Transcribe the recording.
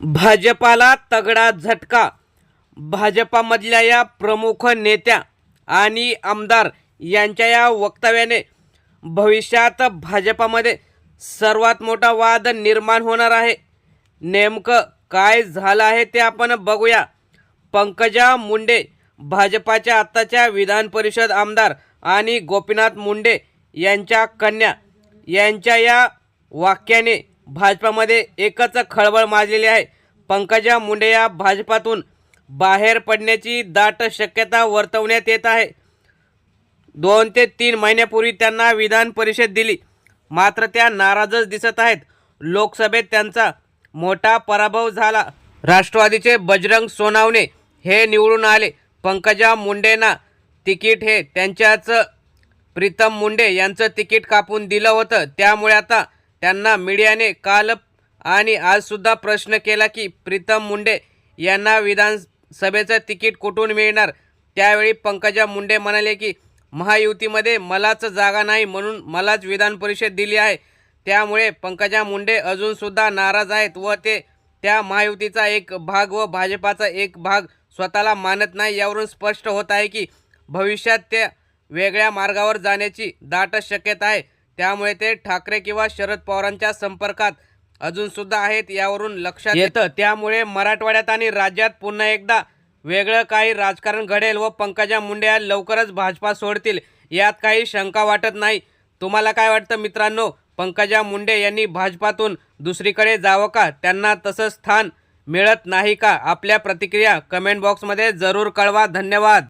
भाजपाला तगडा झटका. भाजपामधल्या या प्रमुख नेत्या आणि आमदार यांच्या या वक्तव्याने भविष्यात भाजपामध्ये सर्वात मोठा वाद निर्माण होणार आहे. नेमकं काय झालं आहे ते आपण बघूया. पंकजा मुंडे भाजपाच्या आत्ताच्या विधान परिषद आमदार आणि गोपीनाथ मुंडे यांच्या कन्या यांच्या या वाक्याने भाजपामध्ये एकच खळबळ माजलेली आहे. पंकजा मुंडे या भाजपातून बाहेर पडण्याची दाट शक्यता वर्तवण्यात येत आहे. दोन ते तीन महिन्यापूर्वी त्यांना विधान परिषद दिली. मात्र त्या नाराजच दिसत आहेत. लोकसभेत त्यांचा मोठा पराभव झाला. राष्ट्रवादीचे बजरंग सोनावणे हे निवडून आले. पंकजा मुंडेंना तिकीट हे त्यांच्याच प्रीतम मुंडे यांचं तिकीट कापून दिलं होतं. त्यामुळे आता त्यांना मीडियाने काल आणि आजसुद्धा प्रश्न केला की प्रीतम मुंडे यांना विधानसभेचं तिकीट कुठून मिळणार? त्यावेळी पंकजा मुंडे म्हणाले की महायुतीमध्ये मलाच जागा नाही म्हणून मलाच विधान परिषद दिली आहे. त्यामुळे पंकजा मुंडे अजूनसुद्धा नाराज आहेत व ते त्या महायुतीचा एक भाग व भाजपाचा एक भाग स्वतःला मानत नाही. यावरून स्पष्ट होत आहे की भविष्यात त्या वेगळ्या मार्गावर जाण्याची दाट शक्यता आहे. त्यामुळे ते ठाकरे किंवा शरद पवारांच्या संपर्कात अजूनसुद्धा आहेत यावरून लक्षात येतं. त्यामुळे मराठवाड्यात आणि राज्यात पुन्हा एकदा वेगळं काही राजकारण घडेल व पंकजा मुंडे या लवकरच भाजपा सोडतील यात काही शंका वाटत नाही. तुम्हाला काय वाटतं मित्रांनो? पंकजा मुंडे यांनी भाजपातून दुसरीकडे जावं का? त्यांना तसं स्थान मिळत नाही का? आपल्या प्रतिक्रिया कमेंट बॉक्समध्ये जरूर कळवा. धन्यवाद.